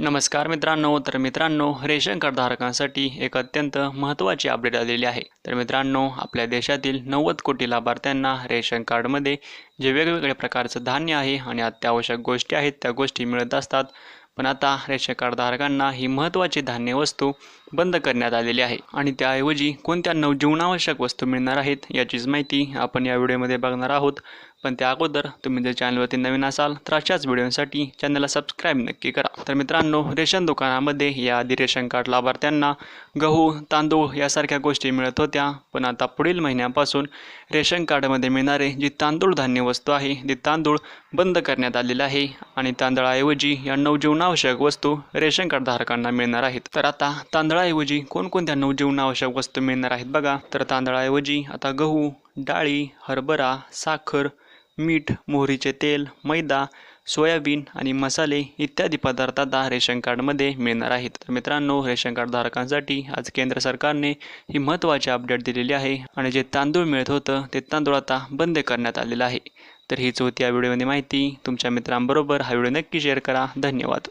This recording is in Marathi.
नमस्कार मित्रांनो तर मित्रांनो रेशन कार्डधारकांसाठी एक अत्यंत महत्त्वाची अपडेट आलेली आहे. तर मित्रांनो आपल्या देशातील नव्वद कोटी लाभार्थ्यांना रेशन कार्डमध्ये जे वेगवेगळ्या प्रकारचं धान्य आहे आणि अत्यावश्यक गोष्टी आहेत त्या गोष्टी मिळत असतात. पण आता रेशन कार्डधारकांना ही महत्त्वाची धान्य वस्तू बंद करण्यात आलेली आहे. आणि त्याऐवजी कोणत्या नवजीवनावश्यक वस्तू मिळणार आहेत याचीच माहिती आपण या व्हिडिओमध्ये बघणार आहोत. पण त्या अगोदर तुम्ही जर चॅनलवरती नवीन असाल तर अशाच व्हिडिओसाठी चॅनलला सबस्क्राईब नक्की करा. तर मित्रांनो रेशन दुकानामध्ये याआधी रेशन कार्ड लाभार्थ्यांना गहू तांदूळ यासारख्या गोष्टी मिळत होत्या. पण आता पुढील महिन्यापासून रेशन कार्डमध्ये मिळणारे जी तांदूळ धान्य वस्तू आहे ती तांदूळ बंद करण्यात आलेलं आहे आणि तांदळाऐवजी या नवजीवनावश्यक वस्तू रेशन कार्ड धारकांना मिळणार आहेत. तर आता तांदळाऐवजी कोणकोणत्या नवजीवनावश्यक वस्तू मिळणार आहेत बघा. तर तांदळाऐवजी आता गहू डाळी हरभरा साखर मीठ मोहरीचे तेल मैदा सोयाबीन आणि मसाले इत्यादी पदार्थ आता रेशन कार्डमध्ये मिळणार आहेत. तर मित्रांनो रेशन कार्ड धारकांसाठी आज केंद्र सरकारने ही महत्त्वाची अपडेट दिलेली आहे आणि जे तांदूळ मिळत होतं ते तांदूळ आता बंद करण्यात आलेलं आहे. तर हीच होती या व्हिडिओमध्ये माहिती. तुमच्या मित्रांबरोबर हा व्हिडिओ नक्की शेअर करा. धन्यवाद.